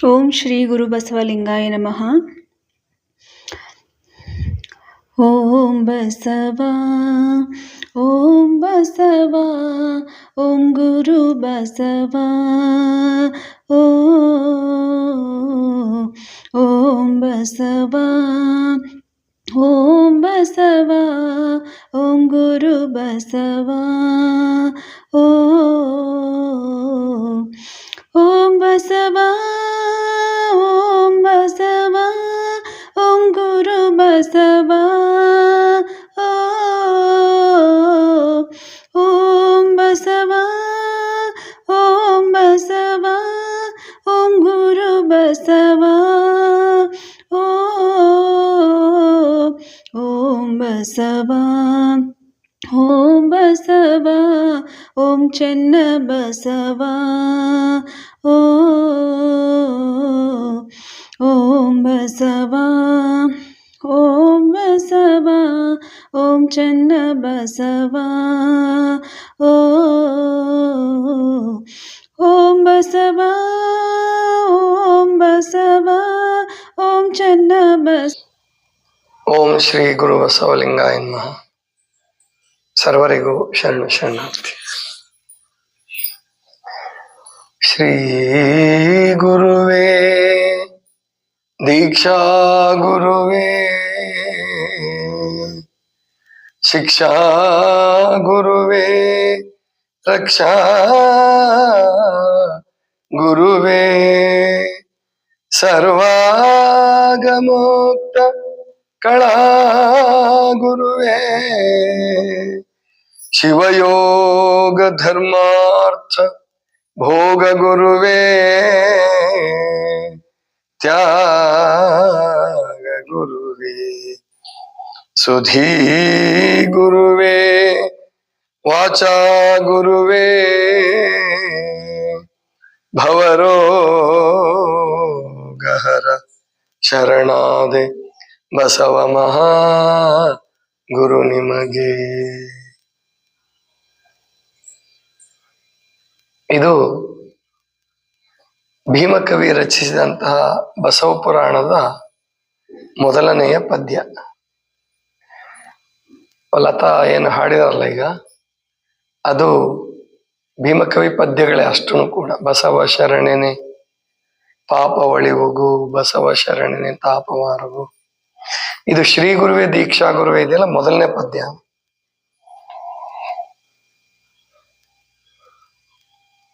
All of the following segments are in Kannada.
ಓಂ ಶ್ರೀ ಗುರು ಬಸವಲಿಂಗಾಯ ನಮಃ ಓಂ ಬಸವ ಓಂ ಬಸವ ಓಂ ಗುರು ಬಸವ ಓ ಓಂ ಬಸವ ಓಂ ಬಸವ ಓಂ ಗುರು ಬಸವ ಓ ಓಂ ಬಸವ ಓಂ ಬಸವ ಓಂ ಗುರು ಬಸವ ಓ ಓಂ ಬಸವ ಓಂ ಬಸವ ಓಂ ಗುರು ಬಸವ ಓ ಓಂ ಬಸವ ಓಂ ಬಸವ ಓಂ ಚೆನ್ನ ಬಸವ ಓಂ ಬಸವ ಓಂ ಚೆನ್ನ ಬಸವ ಓ ಓಂ ಬಸವ ಓಂ ಬಸವ ಓಂ ಚೆನ್ನ ಬಸ ಓಂ ಶ್ರೀ ಗುರು ಬಸವಲಿಂಗಾಯ ನಮಃ ಸರ್ವರಿಗೂ ಶರಣ ಶರಣಾರ್ಥಿ ಶ್ರೀ ಗುರುವೇ ದೀಕ್ಷಾ ಗುರುವೇ ಶಿಕ್ಷಾ ಗುರುವೇ ರಕ್ಷಾ ಗುರುವೇ ಸರ್ವಾಗಮೋಕ್ತ ಕಳಾ ಗುರುವೇ ಶಿವಯೋಗ ಧರ್ಮಾರ್ಥ ಭೋಗ ಗುರುವೇ ತ್ಯಾಗ ಗುರುವೇ. ಸುಧೀ ಗುರುವೇ ವಾಚಾ ಗುರುವೇ. ಭವರೋ ಗಹರ ಶರಣಾದೆ ಬಸವ ಮಹಾ ಗುರು ನಿಮಗೆ. ಇದು ಭೀಮಕವಿ ರಚಿಸಿದಂತಹ ಬಸವ ಪುರಾಣದ ಮೊದಲನೆಯ ಪದ್ಯ. ಲತಾ ಏನು ಹಾಡಿದಾರಲ್ಲ ಈಗ? ಅದು ಭೀಮಕವಿ ಪದ್ಯಗಳೇ ಅಷ್ಟೂ ಕೂಡ. ಬಸವ ಶರಣೆನೆ, ಪಾಪ ಒಳಿವುಗು ಬಸವ ಶರಣೆನೆ ತಾಪವಾರವು ಇದು ಶ್ರೀ ಗುರುವೇ, ದೀಕ್ಷಾ ಗುರುವೇ ಇದೆಯಲ್ಲ ಮೊದಲನೇ ಪದ್ಯ.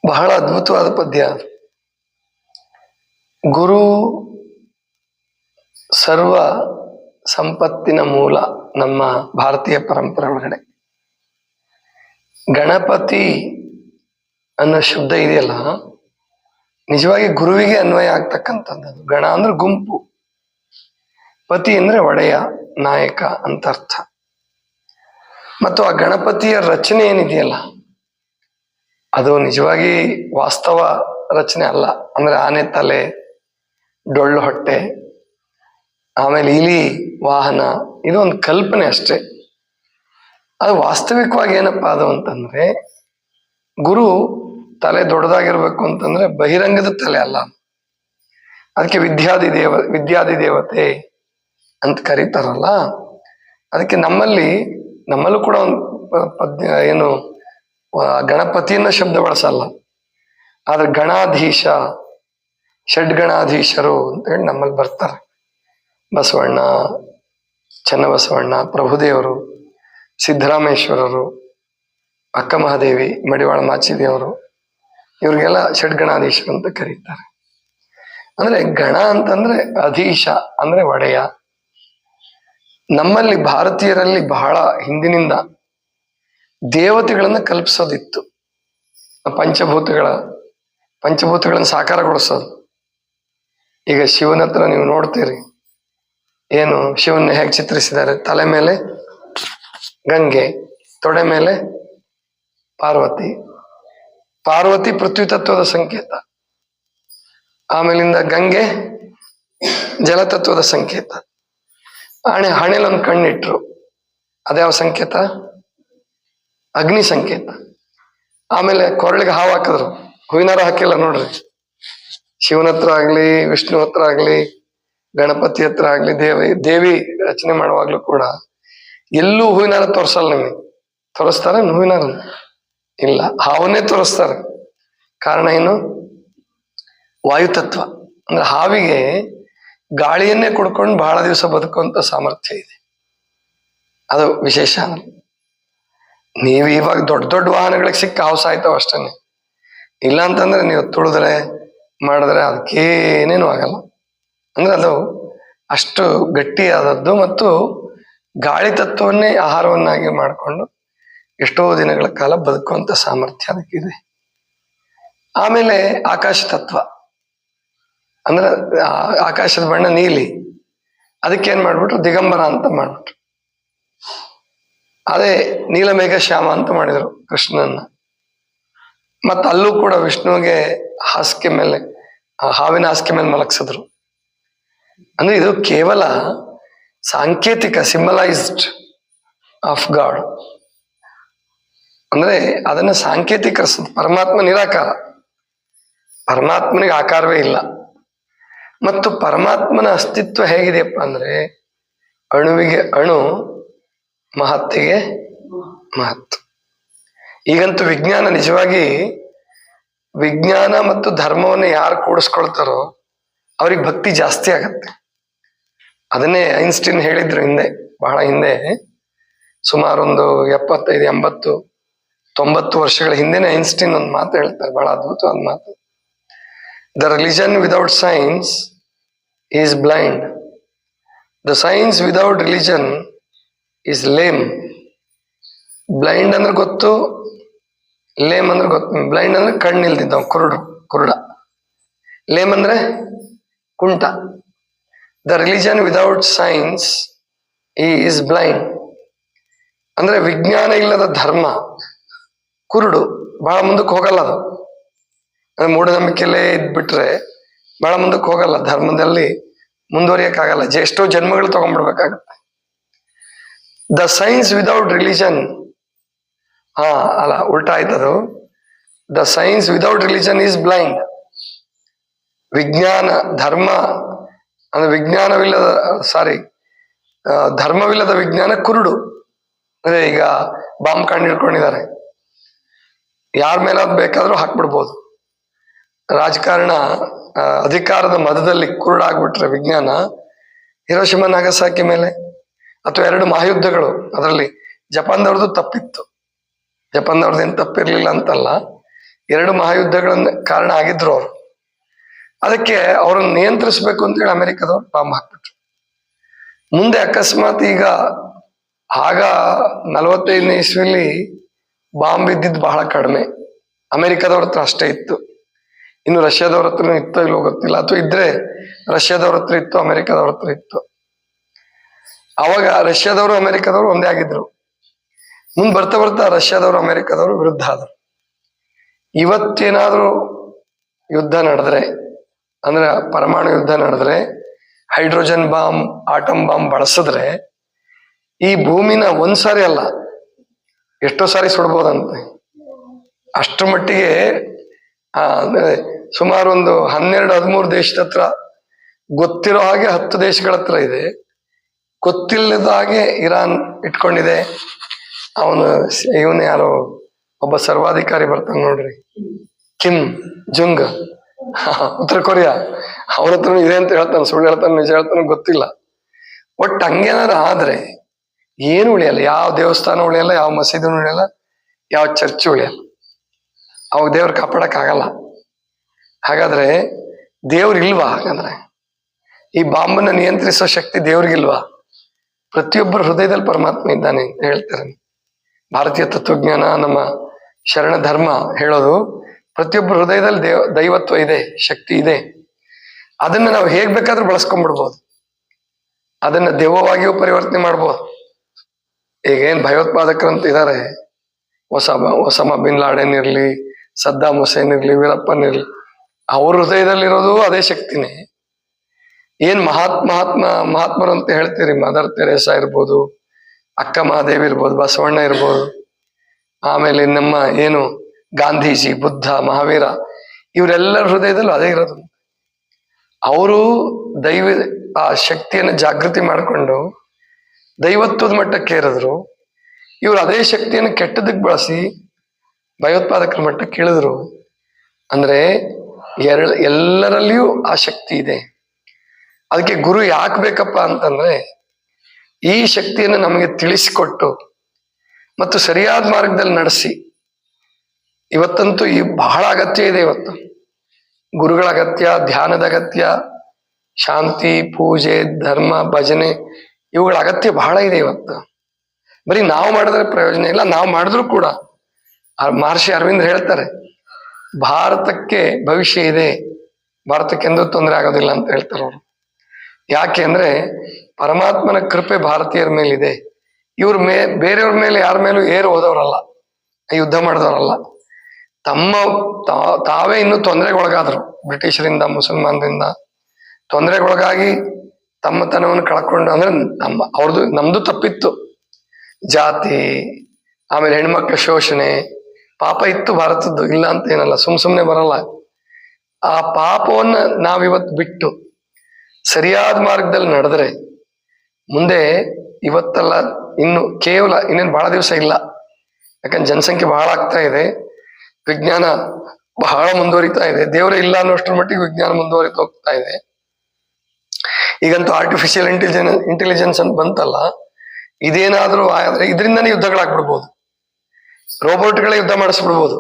ಬಹಳ ಅದ್ಭುತವಾದ ಪದ್ಯ. ಅದು. ಗುರು ಸರ್ವ ಸಂಪತ್ತಿನ ಮೂಲ ನಮ್ಮ ಭಾರತೀಯ ಪರಂಪರೆ ಒಳಗಡೆ. ಗಣಪತಿ ಅನ್ನೋ ಶಬ್ದ ಇದೆಯಲ್ಲ, ನಿಜವಾಗಿ ಗುರುವಿಗೆ ಅನ್ವಯ ಆಗ್ತಕ್ಕಂಥದ್ದು ಗಣ ಅಂದ್ರೆ ಗುಂಪು, ಪತಿ ಅಂದ್ರೆ ಒಡೆಯ, ನಾಯಕ ಅಂತ ಅರ್ಥ. ಮತ್ತು ಆ ಗಣಪತಿಯ ರಚನೆ ಏನಿದೆಯಲ್ಲ, ಅದು ನಿಜವಾಗಿ ವಾಸ್ತವ ರಚನೆ ಅಲ್ಲ. ಅಂದ್ರೆ ಆನೆ ತಲೆ ಡೊಳ್ಳು ಹೊಟ್ಟೆ, ಆಮೇಲೆ ಇಲಿ, ವಾಹನ ಇದು ಒಂದು ಕಲ್ಪನೆ ಅಷ್ಟೇ. ಅದು ವಾಸ್ತವಿಕವಾಗಿ ಏನಪ್ಪ ಅದು ಅಂತಂದ್ರೆ ಗುರು ತಲೆ ದೊಡ್ಡದಾಗಿರ್ಬೇಕು ಅಂತಂದ್ರೆ ಬಹಿರಂಗದ ತಲೆ ಅಲ್ಲ. ಅದಕ್ಕೆ ವಿದ್ಯಾದಿ ದೇವ, ವಿದ್ಯಾದಿ ದೇವತೆ ಅಂತ ಕರೀತಾರಲ್ಲ. ಅದಕ್ಕೆ ನಮ್ಮಲ್ಲಿ, ನಮ್ಮಲ್ಲೂ ಕೂಡ ಒಂದು ಏನು ಗಣಪತಿಯನ್ನ ಶಬ್ದ ಬಳಸಲ್ಲ. ಆದ್ರೆ ಗಣಾಧೀಶ ಷಡ್ಗಣಾಧೀಶರು ಅಂತ ಹೇಳಿ ನಮ್ಮಲ್ಲಿ ಬರ್ತಾರೆ. ಬಸವಣ್ಣ, ಚನ್ನಬಸವಣ್ಣ, ಪ್ರಭುದೇವರು, ಸಿದ್ದರಾಮೇಶ್ವರರು ಅಕ್ಕ ಮಹಾದೇವಿ ಮಡಿವಾಳ ಮಾಚಿದೇವರು, ಇವ್ರಿಗೆಲ್ಲ ಷಡ್ಗಣಾಧೀಶರು ಅಂತ ಕರೀತಾರೆ. ಅಂದ್ರೆ ಗಣ ಅಂತಂದ್ರೆ ಅಧೀಶ, ಅಂದ್ರೆ ಒಡೆಯ. ನಮ್ಮಲ್ಲಿ ಭಾರತೀಯರಲ್ಲಿ ಬಹಳ ಹಿಂದಿನಿಂದ ದೇವತೆಗಳನ್ನ ಕಲ್ಪಿಸೋದಿತ್ತು. ಪಂಚಭೂತಗಳ, ಪಂಚಭೂತಗಳನ್ನ ಸಾಕಾರಗೊಳಿಸೋದು. ಈಗ ಶಿವನ ಹತ್ರ ನೀವು ನೋಡ್ತೀರಿ. ಏನು ಶಿವನ ಹೇಗೆ ಚಿತ್ರಿಸಿದ್ದಾರೆ? ತಲೆ ಮೇಲೆ ಗಂಗೆ, ತೊಡೆ ಮೇಲೆ ಪಾರ್ವತಿ. ಪಾರ್ವತಿ ಪೃಥ್ವಿ ತತ್ವದ ಸಂಕೇತ. ಆಮೇಲಿಂದ ಗಂಗೆ ಜಲತತ್ವದ ಸಂಕೇತ. ಆಣೆ ಹಣೆಲೊಂದು ಕಣ್ಣಿಟ್ರು. ಅದ್ಯಾವ ಸಂಕೇತ? ಅಗ್ನಿ ಸಂಕೇತ. ಆಮೇಲೆ ಕೊರಳಿಗೆ ಹಾವು ಹಾಕಿದ್ರು. ಹೂವಿನಾರ ಹಾಕಿಲ್ಲ ನೋಡ್ರಿ. ಶಿವನ ಹತ್ರ ಆಗ್ಲಿ ವಿಷ್ಣು ಹತ್ರ ಆಗ್ಲಿ, ಗಣಪತಿ ಹತ್ರ ಆಗ್ಲಿ, ದೇವಿ ದೇವಿ ರಚನೆ ಮಾಡುವಾಗ್ಲೂ ಕೂಡ ಎಲ್ಲೂ ಹೂವಿನಾರ ತೋರಿಸಲ್ಲ ನಿಮಗೆ. ತೋರಿಸ್ತಾರ ಹೂವಿನಾರ ಇಲ್ಲ, ಹಾವನ್ನೇ ತೋರಿಸ್ತಾರೆ. ಕಾರಣ ಏನು? ವಾಯುತತ್ವ. ಅಂದ್ರೆ ಹಾವಿಗೆ ಗಾಳಿಯನ್ನೇ ಕುಡ್ಕೊಂಡು ಬಹಳ ದಿವಸ ಬದುಕುವಂತ ಸಾಮರ್ಥ್ಯ ಇದೆ. ಅದು ವಿಶೇಷ. ನೀವು ಇವಾಗ ದೊಡ್ಡ ದೊಡ್ಡ ವಾಹನಗಳಿಗೆ ಸಿಕ್ಕ ಹಾವು ಸಾಯ್ತಾವ ಅಷ್ಟೇನೆ. ಇಲ್ಲ ಅಂತಂದ್ರೆ ನೀವು ತುಳಿದ್ರೆ ಮಾಡಿದ್ರೆ ಅದಕ್ಕೇನೇನು ಆಗಲ್ಲ. ಅಂದ್ರೆ ಅದು ಅಷ್ಟು ಗಟ್ಟಿಯಾದದ್ದು ಮತ್ತು ಗಾಳಿ ತತ್ವವನ್ನೇ ಆಹಾರವನ್ನಾಗಿ ಮಾಡಿಕೊಂಡು ಎಷ್ಟೋ ದಿನಗಳ ಕಾಲ ಬದುಕುವಂತ ಸಾಮರ್ಥ್ಯ ಅದಕ್ಕಿದೆ. ಆಮೇಲೆ ಆಕಾಶ ತತ್ವ. ಅಂದ್ರೆ ಆಕಾಶದ ಬಣ್ಣ ನೀಲಿ. ಅದಕ್ಕೆ ಏನ್ ಮಾಡ್ಬಿಟ್ರು? ದಿಗಂಬರ ಅಂತ ಮಾಡ್ಬಿಟ್ರು. ಅದೇ ನೀಲಮೇಘ ಶ್ಯಾಮ ಅಂತ ಮಾಡಿದ್ರು ಕೃಷ್ಣನ್ನ. ಮತ್ತ ಅಲ್ಲೂ ಕೂಡ ವಿಷ್ಣುವಿಗೆ ಹಾಸಿಗೆ ಮೇಲೆ ಹಾವಿನ ಹಾಸಿಗೆ ಮೇಲೆ ಮಲಗಿಸಿದ್ರು. ಅಂದ್ರೆ ಇದು ಕೇವಲ ಸಾಂಕೇತಿಕ, ಸಿಂಬಲೈಸ್ಡ್ ಆಫ್ ಗಾಡ್. ಅಂದ್ರೆ ಅದನ್ನ ಸಾಂಕೇತಿಕ ಪರಮಾತ್ಮ ನಿರಾಕಾರ. ಪರಮಾತ್ಮನಿಗೆ ಆಕಾರವೇ ಇಲ್ಲ. ಮತ್ತು ಪರಮಾತ್ಮನ ಅಸ್ತಿತ್ವ ಹೇಗಿದೆಯಪ್ಪ ಅಂದ್ರೆ ಅಣುವಿಗೆ, ಅಣು ಮಹತ್ತಿಗೆ ಮಹತ್ತು ಈಗಂತೂ ವಿಜ್ಞಾನ ನಿಜವಾಗಿ ವಿಜ್ಞಾನ ಮತ್ತು ಧರ್ಮವನ್ನು ಯಾರು ಕೂಡಿಸ್ಕೊಳ್ತಾರೋ ಅವ್ರಿಗೆ ಭಕ್ತಿ ಜಾಸ್ತಿ ಆಗತ್ತೆ. ಅದನ್ನೇ ಐನ್ಸ್ಟೀನ್ ಹೇಳಿದ್ರು ಹಿಂದೆ, ಬಹಳ ಹಿಂದೆ. ಸುಮಾರು ಒಂದು ಎಪ್ಪತ್ತೈದು, ಎಂಬತ್ತು, ತೊಂಬತ್ತು ವರ್ಷಗಳ ಹಿಂದೆನೆ ಐನ್ಸ್ಟೀನ್ ಒಂದು ಮಾತು ಹೇಳ್ತಾರೆ, ಬಹಳ ಅದ್ಭುತವಾದ ಮಾತು. The religion without science is blind. The science without religion is lame. Blind ಅಂದ್ರೆ ಗೊತ್ತು ಲೇಮ್ ಅಂದ್ರೆ ಗೊತ್ತ ಬ್ಲೈಂಡ್ ಅಂದ್ರೆ ಕಣ್ಣಿಲ್ದಿದ್ದವ್ ಕುರುಡು, ಕುರುಡ. ಲೇಮ್ ಅಂದ್ರೆ ಕುಂಟ. The religion without science is blind ಅಂದ್ರೆ ವಿಜ್ಞಾನ ಇಲ್ಲದ ಧರ್ಮ, ಕುರುಡು ಬಹಳ ಮುಂದಕ್ಕೆ ಹೋಗಲ್ಲ ಅದು. ಅಂದ್ರೆ ಮೂಢನಂಬಿಕೆಯಲ್ಲೇ ಇದ್ಬಿಟ್ರೆ ಬಹಳ ಮುಂದಕ್ಕೆ ಹೋಗಲ್ಲ, ಧರ್ಮದಲ್ಲಿ ಮುಂದುವರಿಯಕ್ಕಾಗಲ್ಲ. ಎಷ್ಟೋ ಜನ್ಮಗಳು ತಗೊಂಡ್ಬಿಡ್ಬೇಕಾಗತ್ತೆ. ದ ಸೈನ್ಸ್ ವಿದೌಟ್ ರಿಲಿಜನ್ ಅಲ್ಲ, ಉಲ್ಟಾ ಆಯ್ತದು. The science without religion is blind ವಿಜ್ಞಾನ, ಧರ್ಮ, ಅಂದ್ರೆ ವಿಜ್ಞಾನವಿಲ್ಲದ ಸಾರಿ ಧರ್ಮವಿಲ್ಲದ ವಿಜ್ಞಾನ ಕುರುಡು. ಅಂದ್ರೆ ಈಗ ಬಾಂಬ್ ಕಂಡು ಹಿಡ್ಕೊಂಡಿದ್ದಾರೆ ಯಾರ ಮೇಲಾದ್ ಬೇಕಾದ್ರೂ ಹಾಕ್ಬಿಡ್ಬೋದು. ರಾಜಕಾರಣ ಅಧಿಕಾರದ ಮದದಲ್ಲಿ ಕುರುಡಾಗ್ಬಿಟ್ರೆ ವಿಜ್ಞಾನ, ಹಿರೋಶಿಮ, ನಾಗಸಾಕಿ ಮೇಲೆ, ಅಥವಾ ಎರಡು ಮಹಾಯುದ್ಧಗಳು, ಅದರಲ್ಲಿ ಜಪಾನ್ದವ್ರದ್ದು ತಪ್ಪಿತ್ತು. ಜಪಾನ್ದವ್ರದ್ದು ಏನು ತಪ್ಪಿರ್ಲಿಲ್ಲ ಅಂತಲ್ಲ. ಎರಡು ಮಹಾಯುದ್ಧಗಳನ್ನ ಕಾರಣ ಆಗಿದ್ರು ಅವರು. ಅದಕ್ಕೆ ಅವ್ರನ್ನ ನಿಯಂತ್ರಿಸ್ಬೇಕು ಅಂತೇಳಿ ಅಮೆರಿಕದವ್ರು ಬಾಂಬ್ ಹಾಕ್ಬಿಟ್ರು. ಮುಂದೆ ಅಕಸ್ಮಾತ್ ಈಗ ಆಗ ನಲವತ್ತೈದನೇ ಇಸ್ವಿಲಿ ಬಾಂಬ್ ಇದ್ದಿದ್ದು ಬಹಳ ಕಡಿಮೆ. ಅಮೆರಿಕದವ್ರ ಹತ್ರ ಅಷ್ಟೇ ಇತ್ತು. ಇನ್ನು ರಷ್ಯಾದವ್ರ ಹತ್ರ ಇತ್ತೋ ಇಲ್ಲೋ ಗೊತ್ತಿಲ್ಲ. ಅಥವಾ ಇದ್ರೆ ರಷ್ಯಾದವ್ರ ಹತ್ರ ಇತ್ತು ಅಮೆರಿಕದವ್ರ ಹತ್ರ ಇತ್ತು. ಅವಾಗ ರಷ್ಯಾದವರು ಅಮೆರಿಕದವರು ಒಂದೇ ಆಗಿದ್ರು. ಮುಂದ್ ಬರ್ತಾ ಬರ್ತಾ ರಷ್ಯಾದವರು, ಅಮೆರಿಕದವರು ವಿರುದ್ಧ ಆದರು. ಇವತ್ತೇನಾದರೂ ಯುದ್ಧ ನಡೆದ್ರೆ, ಅಂದ್ರೆ ಪರಮಾಣು ಯುದ್ಧ ನಡೆದ್ರೆ, ಹೈಡ್ರೋಜನ್ ಬಾಂಬ್, ಆಟಮ್ ಬಾಂಬ್ ಬಳಸಿದ್ರೆ, ಈ ಭೂಮಿನ ಒಂದ್ ಸಾರಿ ಅಲ್ಲ, ಎಷ್ಟೋ ಸಾರಿ ಸುಡ್ಬೋದಂತೆ. ಅಷ್ಟರ ಮಟ್ಟಿಗೆ ಸುಮಾರು ಒಂದು ಹನ್ನೆರಡು, ಹದಿಮೂರು ದೇಶದ ಹತ್ರ, ಗೊತ್ತಿರೋ ಹಾಗೆ ಹತ್ತು ದೇಶಗಳ ಹತ್ರ ಇದೆ. ಗೊತ್ತಿಲ್ಲದ ಹಾಗೆ ಇರಾನ್ ಇಟ್ಕೊಂಡಿದೆ. ಅವನು ಇವನು ಯಾರೋ ಒಬ್ಬ ಸರ್ವಾಧಿಕಾರಿ ಬರ್ತಾನೆ ನೋಡ್ರಿ. Kim Jung. ಉತ್ತರ ಕೊರಿಯಾ. ಅವ್ರ ಹತ್ರ ಇದೆ ಅಂತ ಹೇಳ್ತಾನೆ, ಸುಳ್ಳು ಹೇಳ್ತಾನೆ, ನಿಜ ಹೇಳ್ತಾನೆ, ಗೊತ್ತಿಲ್ಲ. ಒಟ್ಟು ಹಂಗೇನಾರ ಆದ್ರೆ ಏನು ಉಳಿಯಲ್ಲ? ಯಾವ ದೇವಸ್ಥಾನ ಉಳಿಯಲ್ಲ, ಯಾವ ಮಸೀದಿ ಉಳಿಯಲ್ಲ, ಯಾವ ಚರ್ಚ್ ಉಳಿಯಲ್ಲ. ಅವಾಗ ದೇವ್ರ ಕಾಪಾಡಕ್ ಆಗಲ್ಲ ಹಾಗಾದ್ರೆ ದೇವ್ರ ಇಲ್ವಾ ಹಾಗಂದ್ರೆ? ಈ ಬಾಂಬನ್ನ ನಿಯಂತ್ರಿಸೋ ಶಕ್ತಿ ದೇವ್ರಿಗಿಲ್ವಾ? ಪ್ರತಿಯೊಬ್ಬರ ಹೃದಯದಲ್ಲಿ ಪರಮಾತ್ಮ ಇದ್ದಾನೆ ಹೇಳ್ತಾರೆ ಭಾರತೀಯ ತತ್ವಜ್ಞಾನ ನಮ್ಮ ಶರಣ ಧರ್ಮ ಹೇಳೋದು ಪ್ರತಿಯೊಬ್ಬರ ಹೃದಯದಲ್ಲಿ ದೇವ, ದೈವತ್ವ ಇದೆ, ಶಕ್ತಿ ಇದೆ. ಅದನ್ನ ನಾವು ಹೇಗ್ ಬೇಕಾದ್ರೂ ಬಳಸ್ಕೊಂಡ್ಬಿಡ್ಬೋದು. ಅದನ್ನ ದೇವವಾಗಿಯೂ ಪರಿವರ್ತನೆ ಮಾಡ್ಬೋದು. ಈಗ ಏನ್ ಭಯೋತ್ಪಾದಕರಂತ ಇದ್ದಾರೆ ಒಸಾಮ, ಒಸಮ ಬಿನ್ ಲಾಡೆನ್ ಇರ್ಲಿ ಸದ್ದಾಮ್ ಹುಸೇನ್ ಇರ್ಲಿ, ವೀರಪ್ಪನ್ ಇರ್ಲಿ, ಅವ್ರ ಹೃದಯದಲ್ಲಿರೋದು ಅದೇ ಶಕ್ತಿನೇ. ಏನ್ ಮಹಾತ್ಮ ಮಹಾತ್ಮ, ಮಹಾತ್ಮರು ಅಂತ ಹೇಳ್ತೀರಿ, ಮದರ್ ತೆರೇಸಾ ಇರ್ಬೋದು ಅಕ್ಕ ಮಹಾದೇವಿ ಇರ್ಬೋದು, ಬಸವಣ್ಣ ಇರ್ಬೋದು, ಆಮೇಲೆ ನಮ್ಮ ಏನು ಗಾಂಧೀಜಿ, ಬುದ್ಧ, ಮಹಾವೀರ, ಇವರೆಲ್ಲರ ಹೃದಯದಲ್ಲೂ ಅದೇ ಇರೋದು. ಅವರು ದೈವ, ಆ ಶಕ್ತಿಯನ್ನು ಜಾಗೃತಿ ಮಾಡಿಕೊಂಡು ದೈವತ್ವದ ಮಟ್ಟಕ್ಕೆ ಏರಿದ್ರು. ಇವರು ಅದೇ ಶಕ್ತಿಯನ್ನು ಕೆಟ್ಟದಕ್ಕೆ ಬಳಸಿ ಭಯೋತ್ಪಾದಕರ ಮಟ್ಟಕ್ಕೆ ಇಳಿದ್ರು. ಅಂದ್ರೆ ಎರ ಎಲ್ಲರಲ್ಲಿಯೂ ಆ ಶಕ್ತಿ ಇದೆ. ಅದಕ್ಕೆ ಗುರು ಯಾಕೆ ಬೇಕಪ್ಪ ಅಂತಂದ್ರೆ ಈ ಶಕ್ತಿಯನ್ನು ನಮಗೆ ತಿಳಿಸಿಕೊಟ್ಟು ಮತ್ತು ಸರಿಯಾದ ಮಾರ್ಗದಲ್ಲಿ ನಡೆಸಿ. ಇವತ್ತಂತೂ ಈ ಬಹಳ ಅಗತ್ಯ ಇದೆ ಇವತ್ತು. ಗುರುಗಳ ಅಗತ್ಯ, ಧ್ಯಾನದ ಅಗತ್ಯ, ಶಾಂತಿ, ಪೂಜೆ, ಧರ್ಮ, ಭಜನೆ, ಇವುಗಳ ಅಗತ್ಯ ಬಹಳ ಇದೆ ಇವತ್ತು. ಬರೀ ನಾವು ಮಾಡಿದ್ರೆ ಪ್ರಯೋಜನ ಇಲ್ಲ, ನಾವು ಮಾಡಿದ್ರು ಕೂಡ. ಮಹರ್ಷಿ ಅರವಿಂದ್ ಹೇಳ್ತಾರೆ, ಭಾರತಕ್ಕೆ ಭವಿಷ್ಯ ಇದೆ. ಭಾರತಕ್ಕೆ ಎಂದೂ ತೊಂದರೆ ಆಗೋದಿಲ್ಲ ಅಂತ ಹೇಳ್ತಾರೆ ಅವರು. ಯಾಕೆ ಅಂದ್ರೆ ಪರಮಾತ್ಮನ ಕೃಪೆ ಭಾರತೀಯರ ಮೇಲಿದೆ. ಇವ್ರ ಮೇ, ಬೇರೆಯವ್ರ ಮೇಲೆ ಯಾರ ಮೇಲೂ ಏರು ಹೋದವರಲ್ಲ, ಯುದ್ಧ ಮಾಡಿದವರಲ್ಲ. ತಮ್ಮ ತಾವೇ ಇನ್ನೂ ತೊಂದರೆಗೊಳಗಾದ್ರು. ಬ್ರಿಟಿಷರಿಂದ, ಮುಸಲ್ಮಾನರಿಂದ. ತೊಂದರೆಗೊಳಗಾಗಿ ತಮ್ಮತನವನ್ನು ಕಳ್ಕೊಂಡು, ಅಂದ್ರೆ ನಮ್ಮ ಅವ್ರದ್ದು ನಮ್ದು ತಪ್ಪಿತ್ತು. ಜಾತಿ, ಆಮೇಲೆ ಹೆಣ್ಮಕ್ಳ ಶೋಷಣೆ, ಪಾಪ ಇತ್ತು ಭಾರತದ್ದು, ಇಲ್ಲ ಅಂತ ಏನಲ್ಲ, ಸುಮ್ ಸುಮ್ನೆ ಬರಲ್ಲ. ಆ ಪಾಪವನ್ನ ನಾವಿವತ್ತು ಬಿಟ್ಟು ಸರಿಯಾದ ಮಾರ್ಗದಲ್ಲಿ ನಡೆದ್ರೆ ಮುಂದೆ ಇವತ್ತಲ್ಲ ಇನ್ನು ಕೇವಲ ಇನ್ನೇನು ಬಹಳ ದಿವಸ ಇಲ್ಲ. ಯಾಕಂದ್ರೆ ಜನಸಂಖ್ಯೆ ಬಹಳ ಆಗ್ತಾ ಇದೆ. ವಿಜ್ಞಾನ ಬಹಳ ಮುಂದುವರಿತಾ ಇದೆ. ದೇವರೇ ಇಲ್ಲ ಅನ್ನೋಷ್ಟರ ಮಟ್ಟಿಗೆ ವಿಜ್ಞಾನ ಮುಂದುವರಿತಾ ಹೋಗ್ತಾ ಇದೆ. ಈಗಂತೂ ಆರ್ಟಿಫಿಷಿಯಲ್ ಇಂಟೆಲಿಜೆನ್ ಇಂಟೆಲಿಜೆನ್ಸ್ ಅಂತ ಬಂತಲ್ಲ, ಇದೇನಾದ್ರೂ ಆದ್ರೆ ಇದರಿಂದನೇ ಯುದ್ಧಗಳಾಗ್ಬಿಡ್ಬೋದು. ರೋಬೋಟ್ಗಳೇ ಯುದ್ಧ ಮಾಡಿಸ್ಬಿಡ್ಬೋದು.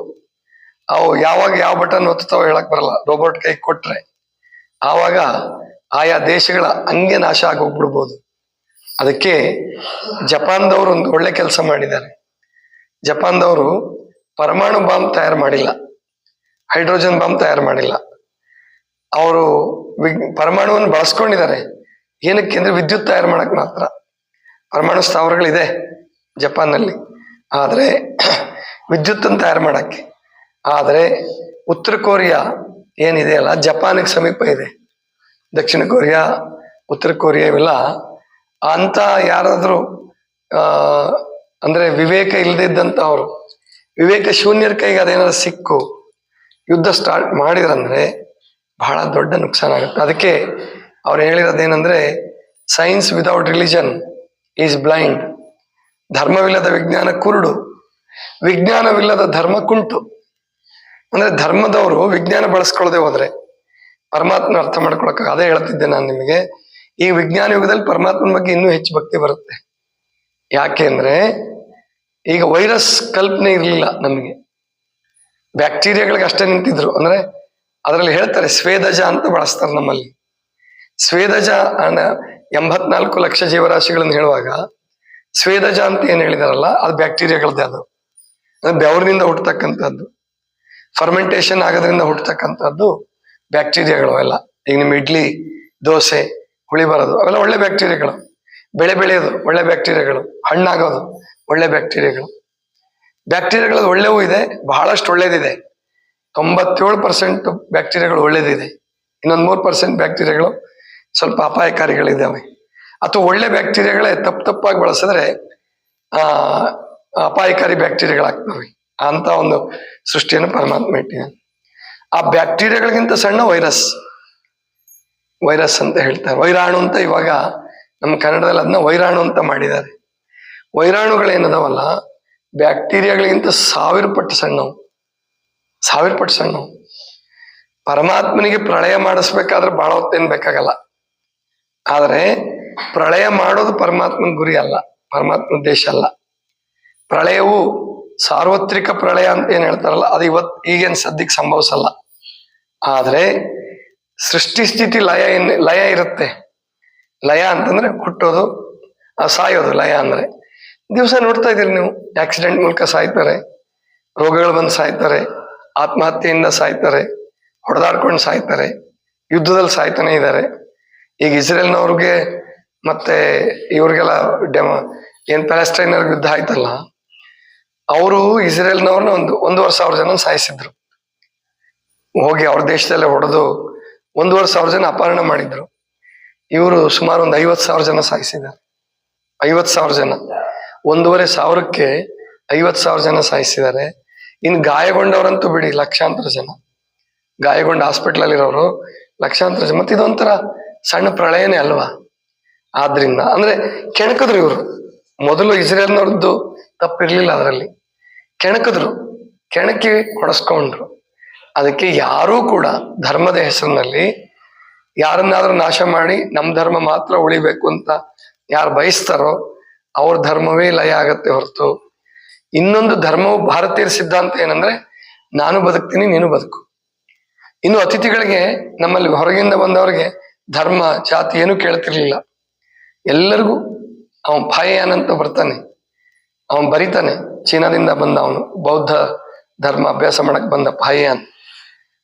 ಅವು ಯಾವಾಗ ಯಾವ ಬಟನ್ ಒತ್ತುತ್ತಾವ ಹೇಳಕ್ ಬರಲ್ಲ. ರೋಬೋಟ್ ಕೈ ಕೊಟ್ರೆ. ಆವಾಗ ಆಯಾ ದೇಶಗಳ ಹಂಗೆ ನಾಶ ಆಗೋಗ್ಬಿಡ್ಬೋದು. ಅದಕ್ಕೆ ಜಪಾನ್ದವರು ಒಂದು ಒಳ್ಳೆ ಕೆಲಸ ಮಾಡಿದ್ದಾರೆ. ಜಪಾನ್ದವರು ಪರಮಾಣು ಬಾಂಬ್ ತಯಾರು ಮಾಡಿಲ್ಲ. ಹೈಡ್ರೋಜನ್ ಬಾಂಬ್ ತಯಾರು ಮಾಡಿಲ್ಲ. ಅವರು ವಿಗ್, ಪರಮಾಣುವನ್ನು ಬಳಸ್ಕೊಂಡಿದ್ದಾರೆ. ಏನಕ್ಕೆ ಅಂದ್ರೆ ವಿದ್ಯುತ್ ತಯಾರು ಮಾಡಕ್ ಮಾತ್ರ. ಪರಮಾಣು ಸ್ಥಾವರಗಳಿದೆ ಜಪಾನ್ನಲ್ಲಿ. ಆದರೆ ವಿದ್ಯುತ್ತನ್ನು ತಯಾರು ಮಾಡಕ್ಕೆ. ಆದರೆ ಉತ್ತರ ಕೊರಿಯಾ ಏನಿದೆಯಲ್ಲ ಜಪಾನಿಗೆ ಸಮೀಪ ಇದೆ. ದಕ್ಷಿಣ ಕೊರಿಯಾ, ಉತ್ತರ ಕೊರಿಯಾ ಇವೆಲ್ಲ. ಅಂತ ಯಾರಾದರೂ ಅಂದರೆ ವಿವೇಕ ಇಲ್ಲದಿದ್ದಂಥವ್ರು ವಿವೇಕ ಶೂನ್ಯರ ಕೈಗೆ ಅದೇನಾದ್ರು ಸಿಕ್ಕು, ಯುದ್ಧ ಸ್ಟಾರ್ಟ್ ಮಾಡಿದ್ರಂದ್ರೆ ಬಹಳ ದೊಡ್ಡ ನುಕ್ಸಾನ ಆಗುತ್ತೆ. ಅದಕ್ಕೆ ಅವ್ರು ಹೇಳಿರೋದೇನೆಂದರೆ science without religion is blind ಧರ್ಮವಿಲ್ಲದ ವಿಜ್ಞಾನ ಕುರುಡು. ವಿಜ್ಞಾನವಿಲ್ಲದ ಧರ್ಮ ಕುಂಟು. ಅಂದ್ರೆ ಧರ್ಮದವರು ವಿಜ್ಞಾನ ಬಳಸ್ಕೊಳ್ಳದೆ ಹೋದ್ರೆ ಪರಮಾತ್ಮ ಅರ್ಥ ಮಾಡ್ಕೊಳಕ್ ಅದೇ ಹೇಳ್ತಿದ್ದೆ ನಾನು ನಿಮಗೆ. ಈ ವಿಜ್ಞಾನ ಯುಗದಲ್ಲಿ ಪರಮಾತ್ಮನ ಬಗ್ಗೆ ಇನ್ನೂ ಹೆಚ್ಚು ಭಕ್ತಿ ಬರುತ್ತೆ. ಯಾಕೆ ಅಂದ್ರೆ, ಈಗ ವೈರಸ್ ಕಲ್ಪನೆ ಇರಲಿಲ್ಲ ನಮಗೆ. ಬ್ಯಾಕ್ಟೀರಿಯಾಗಳಿಗೆ ಅಷ್ಟೇ ನಿಂತಿದ್ರು. ಅಂದ್ರೆ, ಅದರಲ್ಲಿ ಹೇಳ್ತಾರೆ ಸ್ವೇದಜ ಅಂತ ಬಳಸ್ತಾರೆ ನಮ್ಮಲ್ಲಿ. ಸ್ವೇದಜ ಎಂಬತ್ನಾಲ್ಕು ಲಕ್ಷ ಜೀವರಾಶಿಗಳನ್ನು ಹೇಳುವಾಗ, ಸ್ವೇದಜ ಅಂತ ಏನ್ ಹೇಳಿದಾರಲ್ಲ, ಅದು ಬ್ಯಾಕ್ಟೀರಿಯಾಗಳದ್ದೇ ಅದು. ಅದು ಬೆವರಿನಿಂದ ಹುಟ್ಟತಕ್ಕಂಥದ್ದು ಫರ್ಮೆಂಟೇಶನ್ ಆಗೋದ್ರಿಂದ ಹುಟ್ಟತಕ್ಕಂಥದ್ದು ಬ್ಯಾಕ್ಟೀರಿಯಾಗಳು ಅವೆಲ್ಲ. ಈಗ ನಿಮ್ಮ ಇಡ್ಲಿ, ದೋಸೆ, ಹುಳಿ ಬರೋದು, ಅವೆಲ್ಲ ಒಳ್ಳೆ ಬ್ಯಾಕ್ಟೀರಿಯಾಗಳು. ಬೆಳೆ ಬೆಳೆಯೋದು, ಒಳ್ಳೆ ಬ್ಯಾಕ್ಟೀರಿಯಾಗಳು. ಹಣ್ಣಾಗೋದು, ಒಳ್ಳೆ ಬ್ಯಾಕ್ಟೀರಿಯಾಗಳು. ಬ್ಯಾಕ್ಟೀರಿಯಾಗಳು ಒಳ್ಳೆವೂ ಇದೆ, ಬಹಳಷ್ಟು ಒಳ್ಳೇದಿದೆ. ತೊಂಬತ್ತೇಳು ಪರ್ಸೆಂಟ್ ಬ್ಯಾಕ್ಟೀರಿಯಾಗಳು ಒಳ್ಳೇದಿದೆ. ಇನ್ನೊಂದು ಮೂರು ಪರ್ಸೆಂಟ್ ಬ್ಯಾಕ್ಟೀರಿಯಾಗಳು ಸ್ವಲ್ಪ ಅಪಾಯಕಾರಿಗಳಿದ್ದಾವೆ. ಅಥವಾ ಒಳ್ಳೆ ಬ್ಯಾಕ್ಟೀರಿಯಾಗಳೇ ತಪ್ಪು ತಪ್ಪಾಗಿ ಬಳಸಿದ್ರೆ ಅಪಾಯಕಾರಿ ಬ್ಯಾಕ್ಟೀರಿಯಾಗಳಾಗ್ತವೆ. ಅಂತ ಒಂದು ಸೃಷ್ಟಿಯನ್ನು ಪರಮಾತ್ಮ ಇಟ್ಟಿದ್ದಾನೆ. ಆ ಬ್ಯಾಕ್ಟೀರಿಯಾಗಳಿಗಿಂತ ಸಣ್ಣ ವೈರಸ್ ವೈರಸ್ ಅಂತ ಹೇಳ್ತಾರೆ. ವೈರಾಣು ಅಂತ ಇವಾಗ ನಮ್ಮ ಕನ್ನಡದಲ್ಲಿ ಅದನ್ನ ವೈರಾಣು ಅಂತ ಮಾಡಿದ್ದಾರೆ. ವೈರಾಣುಗಳೇನದವಲ್ಲ, ಬ್ಯಾಕ್ಟೀರಿಯಾಗಳಿಗಿಂತ ಸಾವಿರ ಪಟ್ಟು ಸಣ್ಣವು ಸಾವಿರ ಪಟ್ಟು ಸಣ್ಣವು. ಪರಮಾತ್ಮನಿಗೆ ಪ್ರಳಯ ಮಾಡಿಸ್ಬೇಕಾದ್ರೆ ಬಹಳ ಹೊತ್ತೇನು ಬೇಕಾಗಲ್ಲ. ಆದರೆ ಪ್ರಳಯ ಮಾಡೋದು ಪರಮಾತ್ಮನ ಗುರಿ ಅಲ್ಲ ಪರಮಾತ್ಮ ಉದ್ದೇಶ ಅಲ್ಲ. ಪ್ರಳಯವು ಸಾರ್ವತ್ರಿಕ ಪ್ರಳಯ ಅಂತ ಏನ್ ಹೇಳ್ತಾರಲ್ಲ, ಅದು ಇವತ್ ಈಗೇನ್ ಸದ್ಯಕ್ಕೆ ಸಂಭವಿಸಲ್ಲ. ಆದ್ರೆ ಸೃಷ್ಟಿ ಸ್ಥಿತಿ ಲಯ ಏನ್ ಲಯ ಇರುತ್ತೆ. ಲಯ ಅಂತಂದ್ರೆ ಹುಟ್ಟೋದು ಸಾಯೋದು ಲಯ ಅಂದ್ರೆ. ದಿವಸ ನೋಡ್ತಾ ಇದ್ದೀರಿ ನೀವು ಆಕ್ಸಿಡೆಂಟ್ ಮೂಲಕ ಸಾಯ್ತಾರೆ, ರೋಗಗಳು ಬಂದು ಸಾಯ್ತಾರೆ, ಆತ್ಮಹತ್ಯೆಯಿಂದ ಸಾಯ್ತಾರೆ, ಹೊಡೆದಾಡ್ಕೊಂಡು ಸಾಯ್ತಾರೆ, ಯುದ್ಧದಲ್ಲಿ ಸಾಯ್ತಾನೆ ಇದ್ದಾರೆ. ಈಗ ಇಸ್ರೇಲ್ನವ್ರಿಗೆ ಮತ್ತೆ ಇವ್ರಿಗೆಲ್ಲ ಡೆಮ, ಏನ್ ಪ್ಯಾಲೆಸ್ಟೈನ್ ಯುದ್ಧ ಆಯ್ತಲ್ಲ ಅವರು ಇಸ್ರೇಲ್ನವ್ರನ್ನ ಒಂದು ಒಂದೂವರೆ ಸಾವಿರ ಜನ ಸಾಯಿಸಿದ್ರು. ಹೋಗಿ ಅವ್ರ ದೇಶದಲ್ಲೇ ಹೊಡೆದು ಒಂದೂವರೆ ಸಾವಿರ ಜನ ಅಪಹರಣ ಮಾಡಿದ್ರು. ಇವರು ಸುಮಾರು ಒಂದು ಐವತ್ತು ಸಾವಿರ ಜನ ಸಾಯಿಸಿದ್ದಾರೆ. ಐವತ್ತು ಸಾವಿರ ಜನ. ಒಂದೂವರೆ ಸಾವಿರಕ್ಕೆ ಐವತ್ತು ಸಾವಿರ ಜನ ಸಾಯಿಸಿದ್ದಾರೆ. ಇನ್ನು ಗಾಯಗೊಂಡವರಂತೂ ಬಿಡಿ, ಲಕ್ಷಾಂತರ ಜನ. ಗಾಯಗೊಂಡ ಹಾಸ್ಪಿಟ್ಲ್ ಅಲ್ಲಿರೋರು ಲಕ್ಷಾಂತರ ಜನ. ಮತ್ತೆ ಇದೊಂಥರ ಸಣ್ಣ ಪ್ರಳಯನೇ ಅಲ್ವಾ? ಆದ್ರಿಂದ, ಅಂದ್ರೆ ಕೆಣಕಿದ್ರು ಇವರು. ಮೊದಲು ಇಸ್ರೇಲ್ನವ್ರದ್ದು ತಪ್ಪಿರ್ಲಿಲ್ಲ ಅದರಲ್ಲಿ. ಕೆಣಕಿದ್ರು, ಕೆಣಕಿ ಹೊಡೆಸ್ಕೊಂಡ್ರು. ಅದಕ್ಕೆ ಯಾರೂ ಕೂಡ ಧರ್ಮದ ಹೆಸರಿನಲ್ಲಿ ಯಾರನ್ನಾದ್ರೂ ನಾಶ ಮಾಡಿ ನಮ್ಮ ಧರ್ಮ ಮಾತ್ರ ಉಳಿಬೇಕು ಅಂತ ಯಾರು ಬಯಸ್ತಾರೋ ಅವ್ರ ಧರ್ಮವೇ ಲಯ ಆಗತ್ತೆ ಹೊರತು. ಇನ್ನೊಂದು ಧರ್ಮವು ಭಾರತೀಯರ ಸಿದ್ಧಾಂತ ಏನಂದ್ರೆ ನಾನು ಬದುಕ್ತೀನಿ, ನೀನು ಬದುಕು. ಇನ್ನು ಅತಿಥಿಗಳಿಗೆ ನಮ್ಮಲ್ಲಿ ಹೊರಗಿಂದ ಬಂದವರಿಗೆ ಧರ್ಮ, ಜಾತಿ ಏನು ಕೇಳ್ತಿರ್ಲಿಲ್ಲ. ಎಲ್ಲರಿಗೂ ಅವನ್ ಭಾಯ ಅಂತ ಬರ್ತಾನೆ. ಅವನ್ ಬರಿತಾನೆ. ಚೀನಾದಿಂದ ಬಂದ ಅವನು ಬೌದ್ಧ ಧರ್ಮ ಅಭ್ಯಾಸ ಮಾಡಕ್ಕೆ ಬಂದ ಪಾಯಿಯಾನ್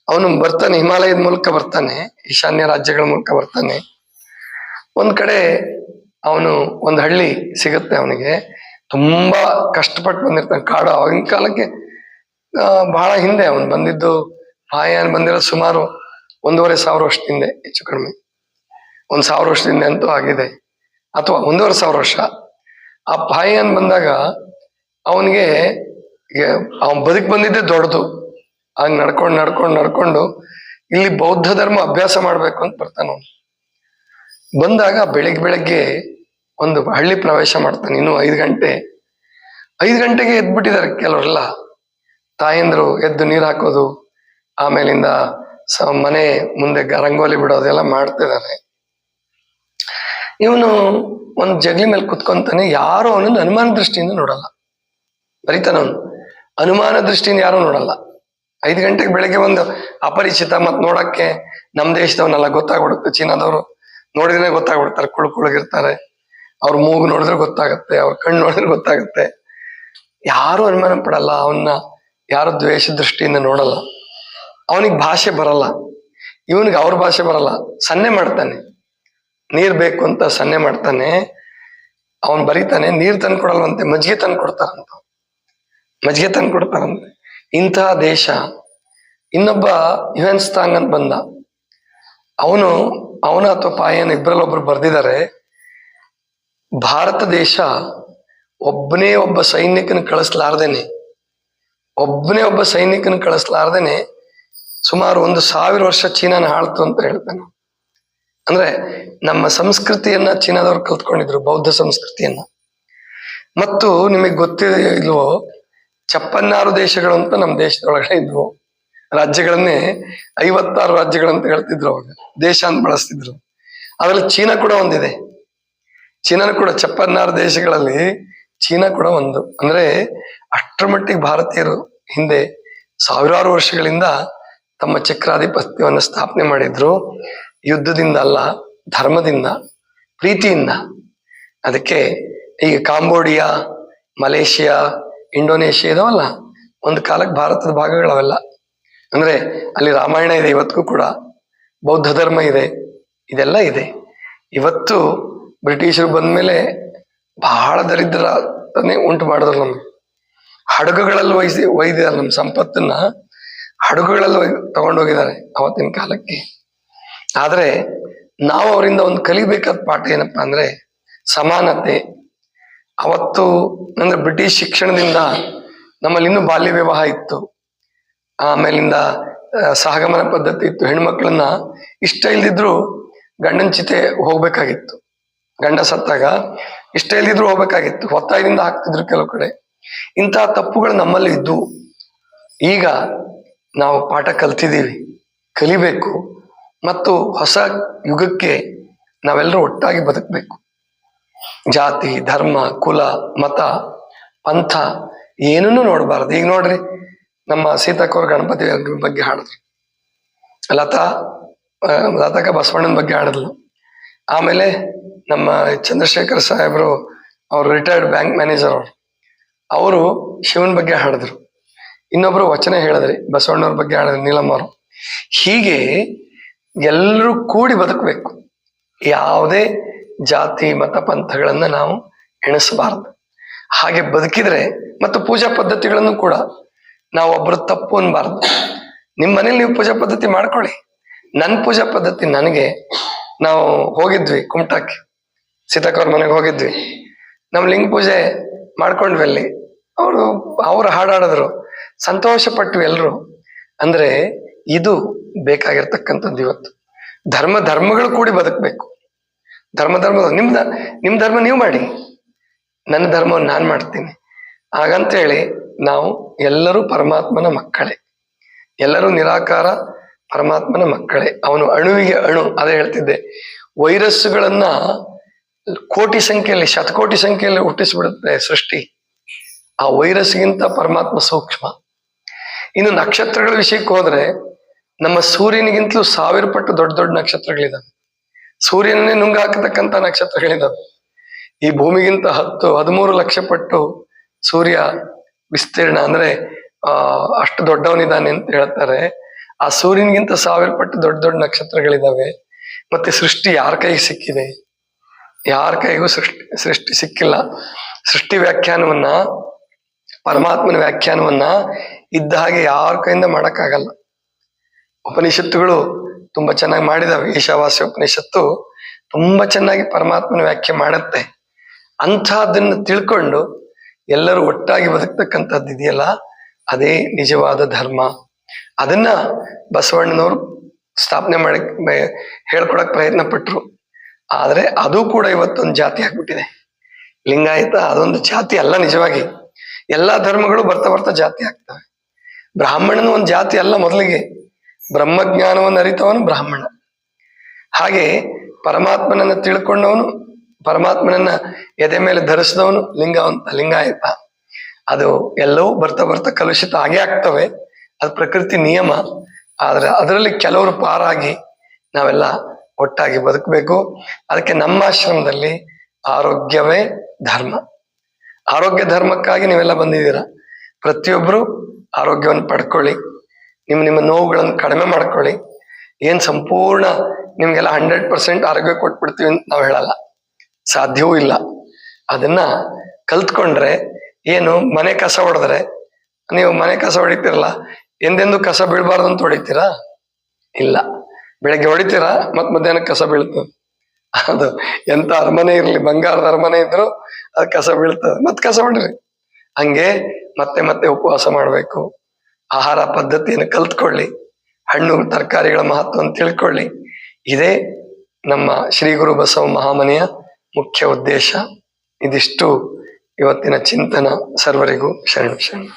ಅವನು ಬರ್ತಾನೆ, ಹಿಮಾಲಯದ ಮೂಲಕ ಬರ್ತಾನೆ, ಈಶಾನ್ಯ ರಾಜ್ಯಗಳ ಮೂಲಕ ಬರ್ತಾನೆ. ಒಂದ್ ಕಡೆ ಅವನು ಒಂದು ಹಳ್ಳಿ ಸಿಗುತ್ತೆ ಅವನಿಗೆ. ತುಂಬಾ ಕಷ್ಟಪಟ್ಟು ಬಂದಿರ್ತಾನೆ. ಕಾಡು ಆಗಿನ ಕಾಲಕ್ಕೆ ಬಹಳ ಹಿಂದೆ ಅವನು ಬಂದಿದ್ದು. ಪಾಯಾನ್ ಬಂದಿರೋದು ಸುಮಾರು ಒಂದೂವರೆ ಸಾವಿರ ವರ್ಷದ ಹಿಂದೆ, ಹೆಚ್ಚು ಕಡಿಮೆ. ಒಂದ್ ಸಾವಿರ ವರ್ಷದಿಂದ ಅಂತೂ ಆಗಿದೆ. ಅಥವಾ ಒಂದೂವರೆ ಸಾವಿರ ವರ್ಷ. ಆ ಫಾಯಾನ್ ಬಂದಾಗ ಅವನಿಗೆ ಅವನ್ ಬದುಕ್ ಬಂದಿದ್ದೆ ದೊಡ್ಡದು. ಹಂಗ್ ನಡ್ಕೊಂಡು ನಡ್ಕೊಂಡು ನಡ್ಕೊಂಡು ಇಲ್ಲಿ ಬೌದ್ಧ ಧರ್ಮ ಅಭ್ಯಾಸ ಮಾಡ್ಬೇಕು ಅಂತ ಬರ್ತಾನ ಬಂದಾಗ ಬೆಳಿಗ್ಗೆ ಬೆಳಗ್ಗೆ ಒಂದು ಹಳ್ಳಿ ಪ್ರವೇಶ ಮಾಡ್ತಾನೆ, ಇನ್ನು ಐದು ಗಂಟೆ. ಐದು ಗಂಟೆಗೆ ಎದ್ಬಿಟ್ಟಿದ್ದಾರೆ ಕೆಲವರೆಲ್ಲ. ತಾಯಂದ್ರು ಎದ್ದು ನೀರು ಹಾಕೋದು, ಆಮೇಲಿಂದ ಸ ಮನೆ ಮುಂದೆ ರಂಗೋಲಿ ಬಿಡೋದೆಲ್ಲ ಮಾಡ್ತಿದ್ದಾರೆ. ಇವನು ಒಂದು ಜಗ್ಲಿ ಮೇಲೆ ಕುತ್ಕೊಂತಾನೆ, ಯಾರು ಅವನನ್ನು ಅನುಮಾನ ದೃಷ್ಟಿಯಿಂದ ನೋಡಲ್ಲ. ಬರೀತಾನ ಅವನು. ಅನುಮಾನ ದೃಷ್ಟಿಯಿಂದ ಯಾರು ನೋಡಲ್ಲ. ಐದು ಗಂಟೆಗೆ ಬೆಳಗ್ಗೆ ಒಂದು ಅಪರಿಚಿತ ಮತ್ ನೋಡಕ್ಕೆ ನಮ್ಮ ದೇಶದವನ್ನೆಲ್ಲ ಗೊತ್ತಾಗ್ಬಿಡುತ್ತೆ, ಚೀನಾದವರು. ನೋಡಿದ್ರೆ ಗೊತ್ತಾಗ್ಬಿಡ್ತಾರೆ ಕುಳು ಕುಳಗಿರ್ತಾರೆ ಅವ್ರ ಮೂಗು ನೋಡಿದ್ರೆ ಗೊತ್ತಾಗತ್ತೆ, ಅವ್ರ ಕಣ್ಣು ನೋಡಿದ್ರೆ ಗೊತ್ತಾಗತ್ತೆ. ಯಾರು ಅನುಮಾನ ಪಡಲ್ಲ ಅವನ್ನ ಯಾರು ದ್ವೇಷ ದೃಷ್ಟಿಯಿಂದ ನೋಡಲ್ಲ. ಅವನಿಗೆ ಭಾಷೆ ಬರಲ್ಲ. ಇವನಿಗೆ ಅವ್ರ ಭಾಷೆ ಬರಲ್ಲ. ಸನ್ನೆ ಮಾಡ್ತಾನೆ. ನೀರ್ ಬೇಕು ಅಂತ ಸನ್ನೆ ಮಾಡ್ತಾನೆ. ಅವನ್ ಬರೀತಾನೆ, ನೀರ್ ತಂದು ಕೊಡಲ್ವಂತೆ, ಮಜ್ಜಿಗೆ ತಂದು ಕೊಡ್ತಾರಂತ. ಮಜ್ಜಿಗೆ ತಂದು ಕೊಡ್ತಾರಂತೆ. ಇಂತಹ ದೇಶ. ಇನ್ನೊಬ್ಬ ಯುಎನ್ಸ್ತಾಂಗ್ ಅಂತ ಬಂದ. ಅವನು, ಅವನ ಅಥವಾ ಪಾಯನ್ ಇಬ್ಬರಲ್ಲೊಬ್ರು ಬರ್ದಿದ್ದಾರೆ. ಭಾರತ ದೇಶ ಒಬ್ಬನೇ ಒಬ್ಬ ಸೈನಿಕನ ಕಳಿಸ್ಲಾರ್ದೇನೆ. ಒಬ್ಬನೇ ಒಬ್ಬ ಸೈನಿಕನ ಕಳಿಸ್ಲಾರ್ದೇನೆ. ಸುಮಾರು ಒಂದು ಸಾವಿರ ವರ್ಷ ಚೀನಾನ ಆಳ್ತು ಅಂತ ಹೇಳ್ತಾನೆ. ಅಂದ್ರೆ ನಮ್ಮ ಸಂಸ್ಕೃತಿಯನ್ನ ಚೀನಾದವ್ರು ಕಲ್ತ್ಕೊಂಡಿದ್ರು, ಬೌದ್ಧ ಸಂಸ್ಕೃತಿಯನ್ನ. ಮತ್ತು ನಿಮಗೆ ಗೊತ್ತಿದೆ ಇಲ್ವೋ, ಚಪ್ಪನ್ನಾರು ದೇಶಗಳು ಅಂತ ನಮ್ಮ ದೇಶದೊಳಗಡೆ ಇದ್ವು. ರಾಜ್ಯಗಳನ್ನೇ ಐವತ್ತಾರು ರಾಜ್ಯಗಳಂತ ಹೇಳ್ತಿದ್ರು ಅವಾಗ, ದೇಶ ಅಂತ ಬಳಸ್ತಿದ್ರು. ಅದ್ರಲ್ಲಿ ಚೀನಾ ಕೂಡ ಒಂದಿದೆ. ಚೀನಾನು ಕೂಡ ಚಪ್ಪನ್ನಾರು ದೇಶಗಳಲ್ಲಿ ಚೀನಾ ಕೂಡ ಒಂದು. ಅಂದ್ರೆ ಅಷ್ಟರ ಮಟ್ಟಿಗೆ ಭಾರತೀಯರು ಹಿಂದೆ ಸಾವಿರಾರು ವರ್ಷಗಳಿಂದ ತಮ್ಮ ಚಕ್ರಾಧಿಪತ್ಯವನ್ನು ಸ್ಥಾಪನೆ ಮಾಡಿದ್ರು. ಯುದ್ಧದಿಂದ ಅಲ್ಲ, ಧರ್ಮದಿಂದ, ಪ್ರೀತಿಯಿಂದ. ಅದಕ್ಕೆ ಈಗ ಕಾಂಬೋಡಿಯಾ, ಮಲೇಷಿಯಾ, ಇಂಡೋನೇಷ್ಯಾ ಇದಾವಲ್ಲ, ಒಂದು ಕಾಲಕ್ಕೆ ಭಾರತದ ಭಾಗಗಳವೆಲ್ಲ. ಅಂದ್ರೆ ಅಲ್ಲಿ ರಾಮಾಯಣ ಇದೆ ಇವತ್ತಿಗೂ ಕೂಡ, ಬೌದ್ಧ ಧರ್ಮ ಇದೆ, ಇದೆಲ್ಲ ಇದೆ. ಇವತ್ತು ಬ್ರಿಟಿಷರು ಬಂದ್ಮೇಲೆ ಬಹಳ ದರಿದ್ರನೇ ಉಂಟು ಮಾಡಿದ್ರು ನಮ್ಗೆ ಹಡಗುಗಳಲ್ಲಿ ವಹಿಸಿ ಒಯ್ದಿದ್ದಾರೆ ನಮ್ಮ ಸಂಪತ್ತನ್ನ, ಹಡಗುಗಳಲ್ಲಿ ತಗೊಂಡೋಗಿದ್ದಾರೆ ಅವತ್ತಿನ ಕಾಲಕ್ಕೆ. ಆದ್ರೆ ನಾವು ಅವರಿಂದ ಒಂದು ಕಲಿಬೇಕಾದ ಪಾಠ ಏನಪ್ಪಾ ಅಂದ್ರೆ ಸಮಾನತೆ. ಅವತ್ತು ಅಂದ್ರೆ ಬ್ರಿಟಿಷ್ ಶಿಕ್ಷಣದಿಂದ ನಮ್ಮಲ್ಲಿ ಇನ್ನೂ ಬಾಲ್ಯ ವಿವಾಹ ಇತ್ತು. ಆಮೇಲಿಂದ ಸಹಗಮನ ಪದ್ಧತಿ ಇತ್ತು. ಹೆಣ್ಮಕ್ಳನ್ನ ಇಷ್ಟ ಇಲ್ದಿದ್ರು ಗಂಡನ ಚಿತೆ ಹೋಗ್ಬೇಕಾಗಿತ್ತು. ಗಂಡ ಸತ್ತಾಗ ಇಷ್ಟ ಇಲ್ದಿದ್ರು ಹೋಗ್ಬೇಕಾಗಿತ್ತು. ಒತ್ತಾಯದಿಂದ ಹಾಕ್ತಿದ್ರು ಕೆಲವು ಕಡೆ. ಇಂತಹ ತಪ್ಪುಗಳು ನಮ್ಮಲ್ಲಿ ಇದ್ದು ಈಗ ನಾವು ಪಾಠ ಕಲ್ತಿದ್ದೀವಿ. ಕಲಿಬೇಕು. ಮತ್ತು ಹೊಸ ಯುಗಕ್ಕೆ ನಾವೆಲ್ಲರೂ ಒಟ್ಟಾಗಿ ಬದುಕಬೇಕು. ಜಾತಿ, ಧರ್ಮ, ಕುಲ, ಮತ, ಪಂಥ ಏನನ್ನೂ ನೋಡಬಾರ್ದು. ಈಗ ನೋಡ್ರಿ, ನಮ್ಮ ಸೀತಕ್ಕವ್ರ ಗಣಪತಿ ಬಗ್ಗೆ ಹಾಡಿದ್ರು. ಲತಾ ಲತಾಕ ಬಸವಣ್ಣನ ಬಗ್ಗೆ ಹಾಡಿದ್ಲು. ಆಮೇಲೆ ನಮ್ಮ ಚಂದ್ರಶೇಖರ್ ಸಾಹೇಬರು, ಅವರು ರಿಟೈರ್ಡ್ ಬ್ಯಾಂಕ್ ಮ್ಯಾನೇಜರ್ ಅವರು. ಅವರು ಶಿವನ ಬಗ್ಗೆ ಹಾಡಿದ್ರು. ಇನ್ನೊಬ್ರು ವಚನ ಹೇಳಿದ್ರಿ, ಬಸವಣ್ಣವ್ರ ಬಗ್ಗೆ ಹಾಡಿದ್ರು, ನೀಲಮ್ಮ ಅವರು. ಹೀಗೆ ಎಲ್ಲರೂ ಕೂಡಿ ಬದುಕಬೇಕು. ಯಾವುದೇ ಜಾತಿ, ಮತ, ಪಂಥಗಳನ್ನು ನಾವು ಎಣಿಸಬಾರದು. ಹಾಗೆ ಬದುಕಿದ್ರೆ ಮತ್ತು ಪೂಜಾ ಪದ್ಧತಿಗಳನ್ನು ಕೂಡ ನಾವು ಒಬ್ರು ತಪ್ಪು ಅನ್ಬಾರ್ದು. ನಿಮ್ಮ ಮನೇಲಿ ನೀವು ಪೂಜಾ ಪದ್ಧತಿ ಮಾಡ್ಕೊಳ್ಳಿ. ನನ್ನ ಪೂಜಾ ಪದ್ಧತಿ ನನಗೆ ನಾವು ಹೋಗಿದ್ವಿ ಕುಮಟಾಕ್ಕೆ. ಸೀತಾಕವ್ರ ಮನೆಗೆ ಹೋಗಿದ್ವಿ. ನಮ್ಮ ಲಿಂಗ ಪೂಜೆ ಮಾಡ್ಕೊಂಡ್ವಿ ಅಲ್ಲಿ. ಅವರು ಅವರು ಹಾಡಾಡಿದ್ರು. ಸಂತೋಷ ಪಟ್ವಿ ಎಲ್ಲರೂ ಅಂದ್ರೆ ಇದು ಬೇಕಾಗಿರ್ತಕ್ಕಂಥದ್ದು ಇವತ್ತು. ಧರ್ಮ ಧರ್ಮಗಳು ಕೂಡಿ ಬದುಕಬೇಕು. ಧರ್ಮ ಧರ್ಮ ನಿಮ್ ನಿಮ್ ಧರ್ಮ ನೀವು ಮಾಡಿ. ನನ್ನ ಧರ್ಮವನ್ನು ನಾನು ಮಾಡ್ತೀನಿ. ಹಾಗಂತೇಳಿ ನಾವು ಎಲ್ಲರೂ ಪರಮಾತ್ಮನ ಮಕ್ಕಳೇ. ಎಲ್ಲರೂ ನಿರಾಕಾರ ಪರಮಾತ್ಮನ ಮಕ್ಕಳೇ. ಅವನು ಅಣುವಿಗೆ ಅಣು, ಅದೇ ಹೇಳ್ತಿದ್ದೆ. ವೈರಸ್ಸುಗಳನ್ನ ಕೋಟಿ ಸಂಖ್ಯೆಯಲ್ಲಿ, ಶತಕೋಟಿ ಸಂಖ್ಯೆಯಲ್ಲಿ ಹುಟ್ಟಿಸ್ಬಿಡುತ್ತೆ ಸೃಷ್ಟಿ. ಆ ವೈರಸ್ಗಿಂತ ಪರಮಾತ್ಮ ಸೂಕ್ಷ್ಮ. ಇನ್ನು ನಕ್ಷತ್ರಗಳ ವಿಷಯಕ್ಕೆ ಹೋದ್ರೆ ನಮ್ಮ ಸೂರ್ಯನಿಗಿಂತಲೂ ಸಾವಿರ ಪಟ್ಟು ದೊಡ್ಡ ದೊಡ್ಡ ನಕ್ಷತ್ರಗಳಿದಾವೆ. ಸೂರ್ಯನನ್ನೇ ನುಂಗ ಹಾಕತಕ್ಕಂತ ನಕ್ಷತ್ರಗಳಿದಾವೆ. ಈ ಭೂಮಿಗಿಂತ ಹತ್ತು, ಹದಿಮೂರು ಲಕ್ಷ ಪಟ್ಟು ಸೂರ್ಯ ವಿಸ್ತೀರ್ಣ ಅಂದ್ರೆ, ಆ, ಅಷ್ಟು ದೊಡ್ಡವನಿದ್ದಾನೆ ಅಂತ ಹೇಳ್ತಾರೆ. ಆ ಸೂರ್ಯನಿಗಿಂತ ಸಾವಿರ ಪಟ್ಟು ದೊಡ್ಡ ದೊಡ್ಡ ನಕ್ಷತ್ರಗಳಿದಾವೆ. ಮತ್ತೆ ಸೃಷ್ಟಿ ಯಾರ ಕೈಗೆ ಸಿಕ್ಕಿದೆ? ಯಾರ ಕೈಗೂ ಸೃಷ್ಟಿ ಸೃಷ್ಟಿ ಸಿಕ್ಕಿಲ್ಲ. ಸೃಷ್ಟಿ ವ್ಯಾಖ್ಯಾನವನ್ನ, ಪರಮಾತ್ಮನ ವ್ಯಾಖ್ಯಾನವನ್ನ ಇದ್ದ ಹಾಗೆ ಯಾರ ಕೈಯಿಂದ ಮಾಡಕ್ಕಾಗಲ್ಲ. ಉಪನಿಷತ್ತುಗಳು ತುಂಬಾ ಚೆನ್ನಾಗಿ ಮಾಡಿದಾವೆ. ಈಶಾವಾಸ್ಯ ಉಪನಿಷತ್ತು ತುಂಬಾ ಚೆನ್ನಾಗಿ ಪರಮಾತ್ಮನ ವ್ಯಾಖ್ಯೆ ಮಾಡುತ್ತೆ. ಅಂಥದ್ದನ್ನು ತಿಳ್ಕೊಂಡು ಎಲ್ಲರೂ ಒಟ್ಟಾಗಿ ಬದುಕ್ತಕ್ಕಂಥದ್ದು ಇದೆಯಲ್ಲ? ಅದೇ ನಿಜವಾದ ಧರ್ಮ. ಅದನ್ನ ಬಸವಣ್ಣನವರು ಸ್ಥಾಪನೆ ಮಾಡಕ್ ಹೇಳ್ಕೊಡಕ್ ಪ್ರಯತ್ನ ಪಟ್ರು. ಆದ್ರೆ ಅದು ಕೂಡ ಇವತ್ತೊಂದು ಜಾತಿ ಆಗ್ಬಿಟ್ಟಿದೆ. ಲಿಂಗಾಯತ ಅದೊಂದು ಜಾತಿ ಅಲ್ಲ ನಿಜವಾಗಿ. ಎಲ್ಲಾ ಧರ್ಮಗಳು ಬರ್ತಾ ಬರ್ತಾ ಜಾತಿ ಆಗ್ತವೆ. ಬ್ರಾಹ್ಮಣನ ಒಂದು ಜಾತಿ ಅಲ್ಲ ಮೊದಲಿಗೆ. ಬ್ರಹ್ಮಜ್ಞಾನವನ್ನು ಅರಿತವನು ಬ್ರಾಹ್ಮಣ. ಹಾಗೆ ಪರಮಾತ್ಮನನ್ನು ತಿಳ್ಕೊಂಡವನು, ಪರಮಾತ್ಮನನ್ನ ಎದೆ ಮೇಲೆ ಧರಿಸಿದವನು ಲಿಂಗವಂತ, ಲಿಂಗಾಯತ. ಅದು ಎಲ್ಲವೂ ಬರ್ತಾ ಬರ್ತಾ ಕಲುಷಿತ ಆಗೇ ಆಗ್ತವೆ. ಅದು ಪ್ರಕೃತಿ ನಿಯಮ. ಆದ್ರೆ ಅದರಲ್ಲಿ ಕೆಲವರು ಪಾರಾಗಿ ನಾವೆಲ್ಲ ಒಟ್ಟಾಗಿ ಬದುಕಬೇಕು. ಅದಕ್ಕೆ ನಮ್ಮ ಆಶ್ರಮದಲ್ಲಿ ಆರೋಗ್ಯವೇ ಧರ್ಮ. ಆರೋಗ್ಯ ಧರ್ಮಕ್ಕಾಗಿ ನೀವೆಲ್ಲ ಬಂದಿದ್ದೀರಾ? ಪ್ರತಿಯೊಬ್ಬರು ಆರೋಗ್ಯವನ್ನು ಪಡ್ಕೊಳ್ಳಿ. ನಿಮ್ಮ ನಿಮ್ಮ ನೋವುಗಳನ್ನು ಕಡಿಮೆ ಮಾಡ್ಕೊಳ್ಳಿ. ಏನ್ ಸಂಪೂರ್ಣ ನಿಮ್ಗೆಲ್ಲ ಹಂಡ್ರೆಡ್ ಪರ್ಸೆಂಟ್ ಆರೋಗ್ಯ ಕೊಟ್ಬಿಡ್ತೀವಿ ಅಂತ ನಾವು ಹೇಳಲ್ಲ. ಸಾಧ್ಯವೂ ಇಲ್ಲ. ಅದನ್ನ ಕಲ್ತ್ಕೊಂಡ್ರೆ ಏನು, ಮನೆ ಕಸ ಹೊಡೆದ್ರೆ, ನೀವು ಮನೆ ಕಸ ಹೊಡಿತೀರಲ್ಲ, ಎಂದೆಂದು ಕಸ ಬೀಳ್ಬಾರ್ದು ಅಂತ ಹೊಡಿತೀರಾ? ಇಲ್ಲ. ಬೆಳಗ್ಗೆ ಹೊಡಿತೀರಾ ಮತ್ ಮಧ್ಯಾಹ್ನ ಕಸ ಬೀಳ್ತದೆ ಅದು ಎಂತ ಅರಮನೆ ಇರಲಿ, ಬಂಗಾರದ ಅರಮನೆ ಇದ್ರು ಅದು ಕಸ ಬೀಳ್ತದೆ. ಮತ್ ಕಸ ಹೊಡ್ರಿ. ಹಂಗೆ ಮತ್ತೆ ಮತ್ತೆ ಉಪವಾಸ ಮಾಡ್ಬೇಕು. ಆಹಾರ ಪದ್ಧತಿಯನ್ನು ಕಲ್ತ್ಕೊಳ್ಳಿ, ಹಣ್ಣು, ತರಕಾರಿಗಳ ಮಹತ್ವವನ್ನು ತಿಳ್ಕೊಳ್ಳಿ. ಇದೇ ನಮ್ಮ ಶ್ರೀ ಗುರು ಬಸವ ಮಹಾಮನೆಯ ಮುಖ್ಯ ಉದ್ದೇಶ. ಇದಿಷ್ಟು ಇವತ್ತಿನ ಚಿಂತನ ಸರ್ವರಿಗೂ ಶರಣ ಶರಣ.